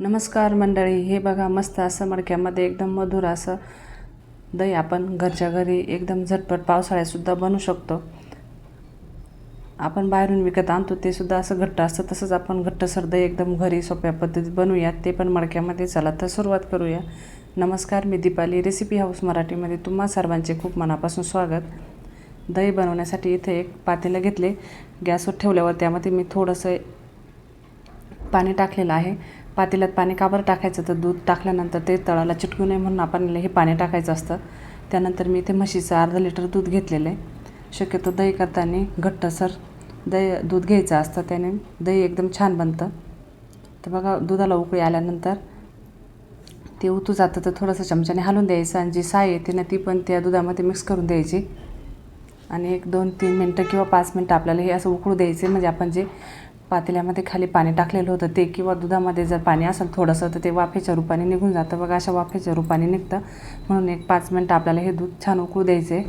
नमस्कार मंडळी हे बघा मस्त असं मडक्यामध्ये एकदम मधुर असं दही आपण घरच्या घरी एकदम झटपट पावसाळ्यातसुद्धा बनवू शकतो. आपण बाहेरून विकत आणतो ते सुद्धा असं घट्ट असतं. तसंच आपण घट्टसर दही एकदम घरी सोप्या पद्धतीत बनवूया ते पण मडक्यामध्ये. चला तर सुरुवात करूया. नमस्कार मी दीपाली रेसिपी हाऊस मराठीमध्ये तुम्हा सर्वांचे खूप मनापासून स्वागत. दही बनवण्यासाठी इथे एक पातेलं घेतले. गॅसवर ठेवल्यावर त्यामध्ये मी थोडंसं पाणी टाकलेलं आहे. पातेल्यात पाणी का बरं टाकायचं? तर दूध टाकल्यानंतर ते तळाला चिटकू नये म्हणून आपण हे पाणी टाकायचं असतं. त्यानंतर मी इथे म्हशीचं अर्धा लिटर दूध घेतलेलं आहे. शक्यतो दही करताना घट्टसर दही दूध घ्यायचं असतं. त्याने दही एकदम छान बनतं. तर बघा दुधाला उकळी आल्यानंतर ते उतू जातं. तर थोडंसं चमच्याने हालून द्यायचं आणि जी साय येते ना ती पण त्या दुधामध्ये मिक्स करून द्यायची. आणि एक दोन तीन मिनटं किंवा पाच मिनटं आपल्याला हे असं उकळू द्यायचे म्हणजे आपण जे पातेल्यामध्ये खाली पाणी टाकलेलं होतं ते किंवा दुधामध्ये जर पाणी असेल थोडंसं तर ते वाफेच्या रूपाने निघून जातं. बघा अशा वाफेच्या रूपाने निघतं. म्हणून एक पाच मिनटं आपल्याला हे दूध छान उकळू द्यायचे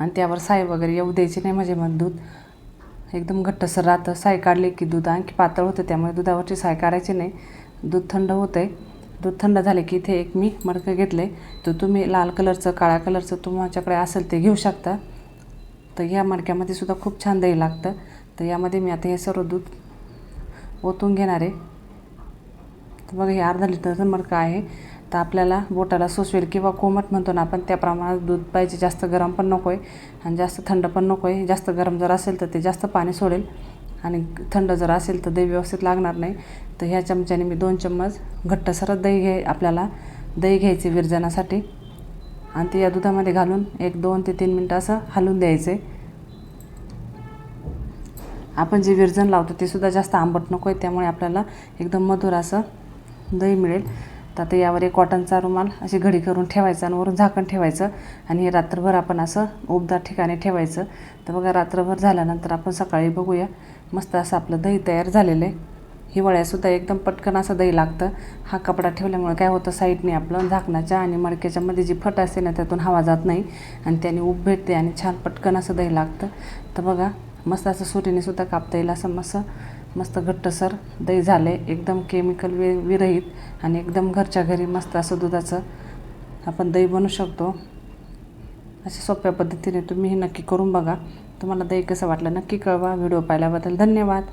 आणि त्यावर साय वगैरे येऊ द्यायची नाही म्हणजे मग दूध एकदम घट्टसर राहतं. साय काढले की दूध आणखी पातळ होतं त्यामुळे दुधावरची साय काढायची नाही. दूध थंड होतं आहे दूध थंड झाले की इथे एक मी मडकं घेतलं आहे तर तुम्ही लाल कलरचं काळ्या कलरचं तुमच्याकडे असेल ते घेऊ शकता. तर या मडक्यामध्ये सुद्धा खूप छान दही लागतं. तर यामध्ये मी आता हे सर्व दूध ओतून घेणार आहे. तर बघा हे अर्धा लिटरचं मडकं आहे. तर आपल्याला बोटाला सोसवेल किंवा कोमट म्हणतो ना आपण त्या प्रमाणात दूध पाहिजे. जास्त गरम पण नको आहे आणि जास्त थंड पण नको आहे जास्त गरम जर असेल तर ते जास्त पाणी सोडेल आणि थंड जर असेल तर दही व्यवस्थित लागणार नाही. तर ह्या चमच्याने मी दोन चम्मच घट्टसरच दही घे आपल्याला दही घ्यायचे विरजनासाठी आणि ते या दुधामध्ये घालून एक दोन ते तीन मिनटं असं हलवून द्यायचे. आपण जे विरजन लावतो ते सुद्धा जास्त आंबट नको आहे त्यामुळे आपल्याला एकदम मधुर असं दही मिळेल. तर आता यावर एक कॉटनचा रुमाल अशी घडी करून ठेवायचा आणि वरून झाकण ठेवायचं. आणि हे रात्रभर आपण असं उबदार ठिकाणी ठेवायचं. तर बघा रात्रभर झाल्यानंतर आपण सकाळी बघूया. मस्त असं आपलं दही तयार झालेलं आहे. हिवाळ्यातसुद्धा एकदम पटकन असं दही लागतं. हा कपडा ठेवल्यामुळे काय होतं साईडने आपलं झाकणाच्या आणि मडक्याच्यामध्ये जी फट असते ना त्यातून हवा जात नाही. आणि त्याने उब भेटते आणि छान पटकन असं दही लागतं. तर बघा मस्त असं सुटीनेसुद्धा कापता येईल असं मस्त मस्त घट्टसर दही झालं. आहे एकदम केमिकल वि विरहित आणि एकदम घरच्या घरी मस्त असं दुधाचं आपण दही बनवू शकतो. अशा सोप्या पद्धतीने तुम्ही हे नक्की करून बघा. तुम्हाला दही कसं वाटलं नक्की कळवा. व्हिडिओ पाहिल्याबद्दल धन्यवाद.